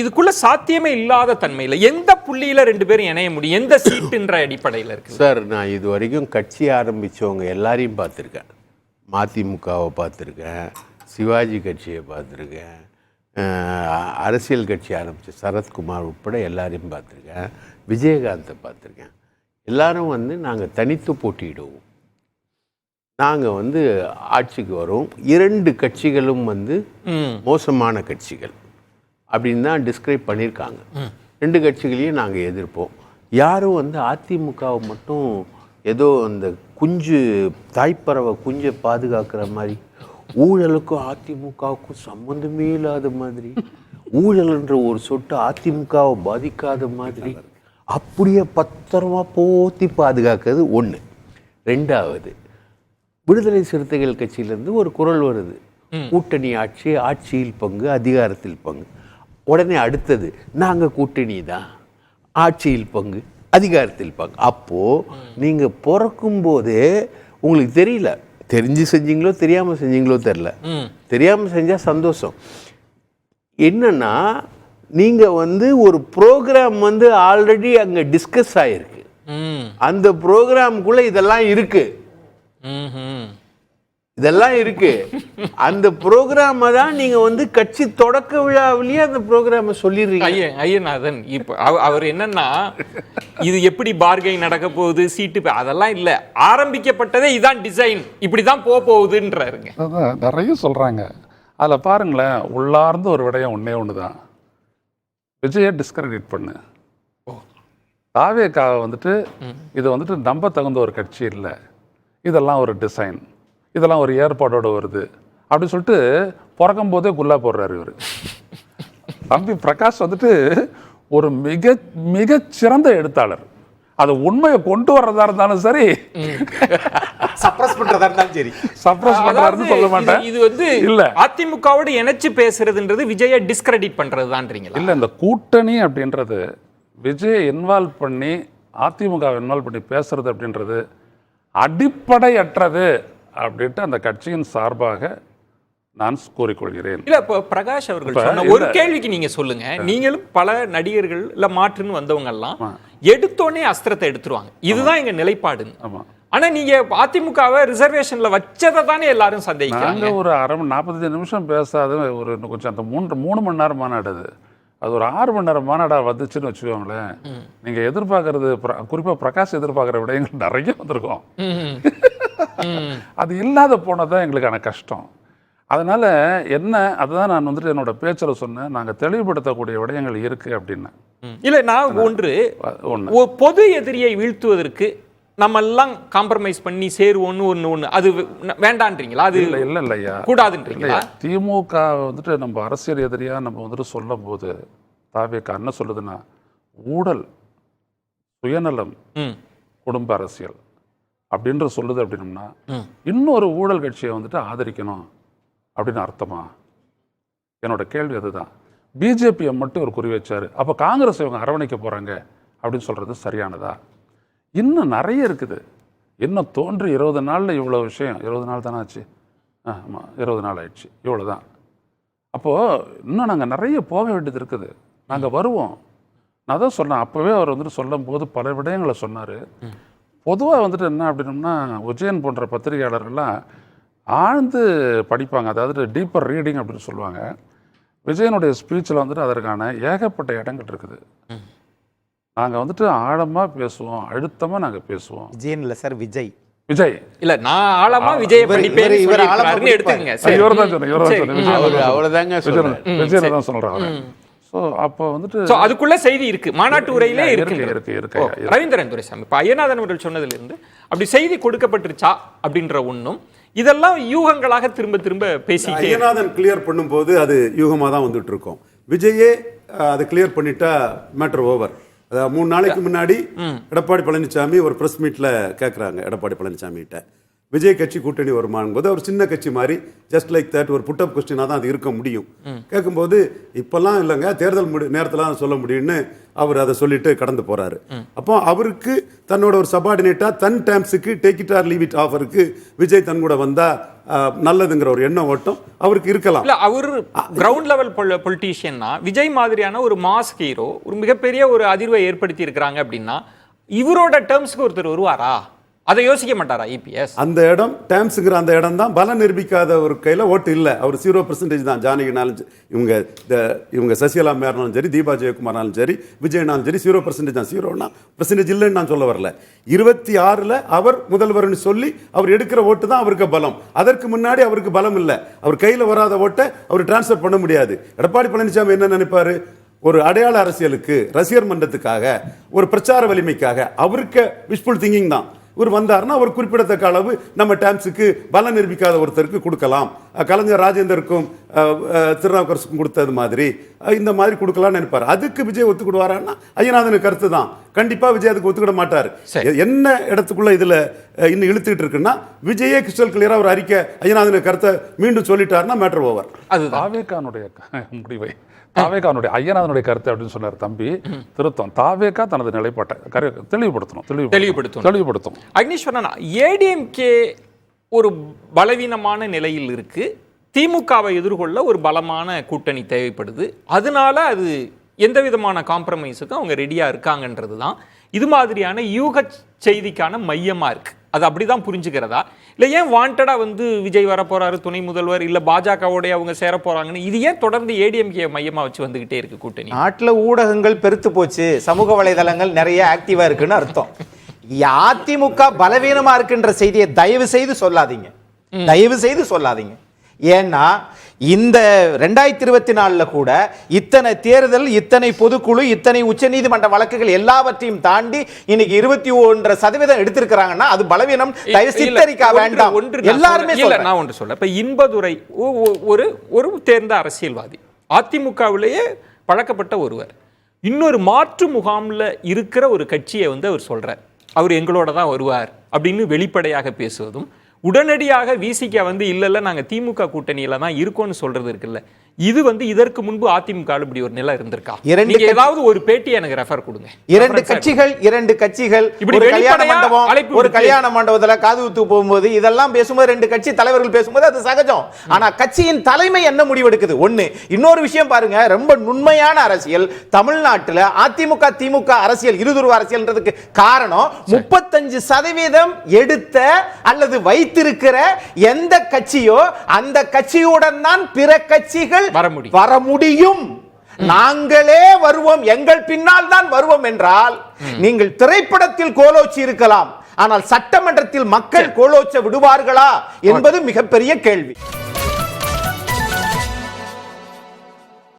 இதுக்குள்ள சாத்தியமே இல்லாத தன்மையில எந்த புள்ளியில ரெண்டு பேரும் இணைய முடியும்? எந்த சீட்டுன்ற அடிப்படையில இருக்கு? சார் நான் இது வரைக்கும் கட்சி ஆரம்பிச்சவங்க எல்லாரையும் பார்த்துருக்கேன். மதிமுகவை பார்த்துருக்கேன் சிவாஜி கட்சியை பார்த்துருக்கேன் அரசியல் கட்சி ஆரம்பித்த சரத்குமார் உட்பட எல்லாரையும் பார்த்துருக்கேன் விஜயகாந்தை பார்த்துருக்கேன். எல்லாரும் வந்து நாங்கள் தனித்து போட்டியிடுவோம். நாங்கள் வந்து ஆட்சிக்கு வரோம். இரண்டு கட்சிகளும் வந்து. மோசமான கட்சிகள். அப்படின்னு தான் டிஸ்கிரைப் பண்ணியிருக்காங்க. ரெண்டு கட்சிகளையும் நாங்கள் எதிர்ப்போம். யாரும் வந்து அதிமுகவை மட்டும் ஏதோ அந்த குஞ்சு தாய்ப்பறவை குஞ்சை பாதுகாக்கிற மாதிரி ஊழலுக்கும் அதிமுகவுக்கும் சம்மந்தமே இல்லாத மாதிரி ஊழல்ன்ற ஒரு சொட்டு அதிமுகவை பாதிக்காத மாதிரி அப்படியே பத்திரமா போத்தி பாதுகாக்கிறது ஒன்று ரெண்டாவது விடுதலை சிறுத்தைகள் கட்சியிலேருந்து ஒரு குரல் வருது. கூட்டணி ஆட்சி ஆட்சியில் பங்கு அதிகாரத்தில் பங்கு. உடனே அடுத்தது நாங்கள் கூட்டணி தான். ஆட்சியில் பங்கு அதிகாரத்தில் பங்கு. அப்போது நீங்கள் பிறக்கும் போதே உங்களுக்கு தெரியல. தெரிஞ்சு செஞ்சீங்களோ தெரியாமல் செஞ்சீங்களோ தெரில தெரியாமல் செஞ்சால் சந்தோஷம். என்னன்னா நீங்கள் வந்து ஒரு ப்ரோக்ராம் வந்து ஆல்ரெடி அங்கே டிஸ்கஸ் ஆகிருக்கு அந்த ப்ரோக்ராமுக்குள்ளே இதெல்லாம் இருக்குது. இதெல்லாம் இருக்கு. அந்த ப்ரோக்ராமை தான் நீங்க வந்து கட்சி தொடக்க விழாவிலேயே அந்த ப்ரோக்ராமை சொல்லிடுறீங்க. ஐயன் ஐயநாதன் இப்ப அவ- அவர் என்னன்னா இது எப்படி பார்கை நடக்க போகுது சீட்டு அதெல்லாம் இல்ல. ஆரம்பிக்கப்பட்டதே இதான் டிசைன் இப்படிதான் போக போகுதுன்றாருங்க. நிறைய சொல்கிறாங்க அதில் பாருங்களேன் உள்ளார்ந்த ஒரு விடயம் ஒன்றே ஒன்று தான் விஜயை டிஸ்கிரெடிட் பண்ணு. தாவேக்காவை வந்துட்டு இது வந்துட்டு நம்ப தகுந்த ஒரு கட்சி இல்லை. இதெல்லாம் ஒரு டிசைன் இதெல்லாம் ஒரு ஏற்பாடோட வருது. அப்படின்னு சொல்லிட்டு பிறக்கும் போதே குல்லா போடுறாரு இவர். தம்பி பிரகாஷ் வந்துட்டு ஒரு மிக மிக சிறந்த எழுத்தாளர். அது உண்மையை கொண்டு வர்றதா இருந்தாலும் சரி. சப்ரஸ் பண்றதா இருந்தாலும் சரி. சப்ரஸ் பண்றாருன்னு சொல்ல மாட்டேன். இது- வந்து இல்ல. அதிமுகவோட இணைச்சு பேசுறதுன்றது விஜய டிஸ்கிரெடிட் பண்றதுதான்றீங்களா? இல்ல இந்த கூட்டணி அப்படின்றது விஜய் இன்வால்வ் பண்ணி அதிமுக இன்வால்வ் பண்ணி பேசுறது அப்படின்றது அடிப்படையற்றது. அப்படின்ட்டு அந்த கட்சியின் சார்பாக நான் கூறிக்கொள்கிறேன். இல்ல இப்போ பிரகாஷ் அவர்கள் சொன்ன. ஒரு கேள்விக்கு நீங்க சொல்லுங்க. நீங்களும் பல நடிகர்கள் இல்ல மாற்றுன்னு வந்தவங்க எல்லாம் எடுத்தோடனே அஸ்திரத்தை எடுத்துருவாங்க. இதுதான் எங்க நிலைப்பாடுன்னு. ஆமா. ஆனா நீங்க அதிமுகவை ரிசர்வேஷன்ல வச்சதை தானே எல்லாரும் சந்தேகிக்கிறாங்க. ஒரு அரை நாற்பத்தஞ்சு நிமிஷம் பேசாத ஒரு கொஞ்சம் அந்த மூன்று மூணு மணி நேரம் மாநாடு அது அது ஒரு ஆறு மணி நேரம் மாநாடா வந்துச்சுன்னு வச்சுக்கோங்களேன். நீங்க எதிர்பார்க்கறது பிர- குறிப்பா பிரகாஷ் எதிர்பார்க்குற விடயங்கள் நிறைய வந்திருக்கும். அது இல்லாத போனதான் எங்களுக்கான கஷ்டம். அதனால என்ன அதுதான் நான் வந்துட்டு என்னோட பேச்சில் சொன்னேன். நாங்கள் தெளிவுபடுத்தக்கூடிய விடயங்கள் இருக்கு அப்படின்னு. இல்ல நான் ஒன்று ஒன்று பொது எதிரியை வீழ்த்துவதற்கு நம்ம எல்லாம் காம்ப்ரமைஸ் பண்ணி சேருவோம்னு ஒண்ணு ஒண்ணு அது வேண்டான்றீங்களா? அது இல்லை இல்லை இல்லையா கூடாதுன்றீங்களா? திமுக வந்துட்டு நம்ம அரசியல் எதிரியா நம்ம வந்துட்டு சொல்லும் போது தாவேக்கா என்ன சொல்லுதுன்னா ஊழல் சுயநலம். குடும்ப அரசியல். அப்படின்ற சொல்லுது அப்படின்னம்னா. இன்னொரு ஊழல் கட்சியை வந்துட்டு ஆதரிக்கணும் அப்படின்னு அர்த்தமா? என்னோட கேள்வி அதுதான். பிஜேபியை மட்டும் ஒரு குறி வச்சாரு. அப்போ காங்கிரஸ் இவங்க அரவணைக்க போறாங்க அப்படின்னு சொல்றது சரியானதா? இன்னும் நிறைய இருக்குது. இன்னும் தோன்றி இருபது நாளில் இவ்வளோ விஷயம். இருபது நாள் தானே ஆச்சு? ஆ ஆமாம் இருபது நாள் ஆயிடுச்சு. இவ்வளோ தான் அப்போது இன்னும் நாங்கள் நிறைய போக வேண்டியது இருக்குது. நாங்கள் வருவோம். நான் தான் சொன்னேன். அப்போவே அவர் வந்துட்டு சொல்லும்போது பல விடயங்களை சொன்னார். பொதுவாக வந்துட்டு என்ன அப்படின்னம்னா உஜயன் போன்ற பத்திரிகையாளர்கள்லாம் ஆழ்ந்து படிப்பாங்க. அதாவது டீப்பர் ரீடிங் அப்படின்னு சொல்லுவாங்க. விஜயனுடைய ஸ்பீச்சில் வந்துட்டு அதற்கான ஏகப்பட்ட இடங்கள் இருக்குது. நாங்கள் வந்துட்டு ஆழமாக பேசுவோம். அழுத்தமாக நாங்கள் பேசுவோம். விஜயன் இல்ல சார் விஜய். விஜய். இல்ல நான் ஆழமா விஜய இவர்- படிப்பேன்னு இவர்- ஆழமா சரி. இவர் தான் சொன்னேன் இவர் தான். சொன்னேன். விஜய் அவரு தான் அவ்வளவுதாங்க விஜய் தான் சொல்கிறேன் ஸோ அப்போ வந்துட்டு சோ அதுக்குள்ள செய்தி இருக்கு. மாநாட்டு உரையிலே இருக்கு, இருக்கு இருக்கு. ரவீந்திரன் துரைசாமி இப்ப ஐயநாதன் அவர்கள் சொன்னதுல இருந்து அப்படி செய்தி கொடுக்கப்பட்டுருச்சா அப்படின்ற ஒண்ணும் இதெல்லாம் யூகங்களாக திரும்ப திரும்ப பேசிட்டே ஐயநாதன் கிளியர் பண்ணும்போது அது யூகமாக தான் வந்துட்டு இருக்கோம் விஜயே அதை கிளியர் பண்ணிட்டா மேட்டர் ஓவர் அதாவது மூணு நாளைக்கு முன்னாடி எடப்பாடி பழனிசாமி ஒரு ப்ரெஸ் மீட்டில் கேட்குறாங்க எடப்பாடி பழனிசாமிகிட்ட. விஜய் கட்சி கூட்டணி வருமானம் போது அவர் சின்ன கட்சி மாதிரி ஜஸ்ட் லைக் தட் ஒரு புட்டப் கொஸ்டினாக தான் அது இருக்க முடியும். கேட்கும்போது இப்பெல்லாம் இல்லைங்க தேர்தல் முடி நேரத்தில் சொல்ல முடியும்னு அவர் அதை சொல்லிட்டு கடந்து போறாரு. அப்போ அவருக்கு தன்னோட ஒரு சபார்டினேட்டா தன் டேம்ஸுக்கு take it or leave it ஆஃபருக்கு Vijay தன் கூட வந்தா அஹ், நல்லதுங்கிற ஒரு எண்ணம் ஓட்டம் அவருக்கு இருக்கலாம். இல்ல அவர் கிரவுண்ட் லெவல் பொலிட்டீஷியன்னா விஜய் மாதிரியான ஒரு மாஸ் ஹீரோ ஒரு மிகப்பெரிய ஒரு அதிர்வை ஏற்படுத்தி இருக்கிறாங்க அப்படின்னா இவரோட டேர்ம்ஸ்க்கு ஒருத்தர் வருவாரா? அதை யோசிக்க மாட்டாரா இபிஎஸ் அந்த இடம் டேம்ஸுங்கிற அந்த இடம் தான் பலம் நிரூபிக்காத ஒரு கையில் ஓட்டு இல்லை. அவர் ஜீரோ பர்சன்டேஜ் தான். ஜானகினாலும் இவங்க இந்த இவங்க சசிகலா மேர்னாலும் சரி தீபா ஜெயக்குமார்னாலும் சரி விஜயனாலும் சரி ஜீரோ பர்சன்டேஜ் தான். ஜீரோனா பர்சன்டேஜ் இல்லைன்னு நான் சொல்ல வரல. இருபத்தி ஆறில் அவர் முதல்வர்னு சொல்லி அவர் எடுக்கிற ஓட்டு தான் அவருக்கு பலம். அதற்கு முன்னாடி அவருக்கு பலம் இல்லை. அவர் கையில் வராத ஓட்டை அவர் டிரான்ஸ்ஃபர் பண்ண முடியாது. எடப்பாடி பழனிசாமி என்ன நினைப்பாரு? ஒரு அடையாள அரசியலுக்கு ரசிகர் மன்றத்துக்காக ஒரு பிரச்சார வலிமைக்காக அவருக்கு விஷ்புல் திங்கிங் தான். இவர் வந்தாருன்னா ஒரு குறிப்பிடத்தக்க அளவு நம்ம டாம்ஸுக்கு பலம் நிரூபிக்காத ஒருத்தருக்கு கொடுக்கலாம். கலைஞர் ராஜேந்தருக்கும் திருநாவுக்கரசுக்கும் கொடுத்தது மாதிரி. இந்த மாதிரி கொடுக்கலாம்னு நினைப்பார். அதுக்கு விஜய் ஒத்துக்கிடுவாரான்னா ஐயநாதனுக்கு கருத்து தான். கண்டிப்பா விஜய் அதுக்கு ஒத்துக்கிட மாட்டார். என்ன இடத்துக்குள்ள இதுல இன்னும் இழுத்துக்கிட்டு இருக்குன்னா விஜயே கிறிஸ்டல் கிளியரா ஒரு அறிக்கை ஐயநாதனுக்கு கருத்தை மீண்டும் சொல்லிட்டாருன்னா மேட்டர் ஓவர் க- முடிவை தாவேகானுடைய ஐயநாதனுடைய கருத்து அப்படின்னு சொன்னார் தம்பி திருத்தம். தாவேகா தனது நிலைப்பாட்டை தெளிவுபடுத்தணும் தெளிவுபடுத்தணும். தெளிவுபடுத்தணும். அக்னீஸ்வரன் ஏடிஎம்கே ஒரு பலவீனமான நிலையில் இருக்கு. திமுகவை எதிர்கொள்ள ஒரு பலமான கூட்டணி தேவைப்படுது. அதனால அது எந்த விதமான காம்ப்ரமைஸுக்கும் அவங்க ரெடியா இருக்காங்கன்றது தான் இது மாதிரியான யூக செய்திக்கான மையமா இருக்கு. அது அப்படிதான் புரிஞ்சுக்கிறதா? இல்லை ஏன் வாண்டடா வந்து விஜய் வர போறாரு துணை முதல்வர் இல்ல பாஜகவோடய அவங்க சேர போறாங்கன்னு இது ஏன் தொடர்ந்து ஏடிஎம்கே மையமா வச்சு வந்துகிட்டே இருக்கு கூட்டணி? நாட்டுல ஊடகங்கள் பெருத்து போச்சு சமூக வலைதளங்கள் நிறைய ஆக்டிவா இருக்குன்னு அர்த்தம். அதிமுக பலவீனமா இருக்குன்ற செய்தியை தயவு செய்து சொல்லாதீங்க. தயவு செய்து சொல்லாதீங்க. ஏன்னா இந்த ரெண்டாயிரத்தி இருபத்தி நாலுல கூட இத்தனை தேர்தல் இத்தனை பொதுக்குழு இத்தனை உச்சநீதிமன்ற வழக்குகள் எல்லாவற்றையும் தாண்டி இன்னைக்கு இருபத்தி ஒன்றரை சதவீதம் எடுத்திருக்கிறாங்கன்னா அது பலவீனம் சித்தரிக்க வேண்டாம். ஒன்று எல்லாருமே நான் ஒன்று சொல்ல இப்ப இன்பதுரை ஒரு ஒரு தேர்ந்த அரசியல்வாதி அதிமுகவிலேயே பழக்கப்பட்ட ஒருவர் இன்னொரு மாற்று முகாம்ல இருக்கிற ஒரு கட்சியை வந்து அவர் சொல்றார். அவர் எங்களோட தான் வருவார் அப்படின்னு வெளிப்படையாக பேசுவதும் உடனடியாக விசிக வந்து இல்ல நாங்கள் திமுக கூட்டணியில தான் இருக்கோம்னு சொல்றது இருக்குல்ல. இது வந்து இதற்கு முன்பு அதிமுக இப்படி ஒரு நிலை இருந்திருக்கா? இரண்டு ஏதாவது ஒரு பேட்டி எனக்கு ரெஃபர் கொடுங்க. இரண்டு கட்சிகள் இரண்டு கட்சிகள் இப்படி ஒரு கல்யாண மண்டபம் ஒரு கல்யாண மண்டபத்துல காது குத்து போகும்போது இதெல்லாம் பேசும்போது ரெண்டு கட்சி தலைவர்கள் பேசும்போது அது சகஜம். ஆனா கட்சியின் தலைமை என்ன முடிவெடுக்குது ஒண்ணு இன்னொரு விஷயம் பாருங்க ரொம்ப நுண்மையான அரசியல். தமிழ்நாட்டுல அதிமுக திமுக அரசியல் இருதுருவ அரசியல்ன்றதுக்கு காரணம் முப்பத்தஞ்சு சதவீதம் எடுத்த அல்லது வைத்திருக்கிற எந்த கட்சியோ அந்த கட்சியுடன் தான் பிற கட்சிகள் முடியும். வர முடியும். நாங்களே வருவோம். எங்கள் பின்னால் தான் வருவோம் என்றால் நீங்கள் திரைப்படத்தில் கோலோச்சி இருக்கலாம். ஆனால் சட்டமன்றத்தில் மக்கள் கோலோச்ச விடுவார்களா என்பது மிகப்பெரிய கேள்வி.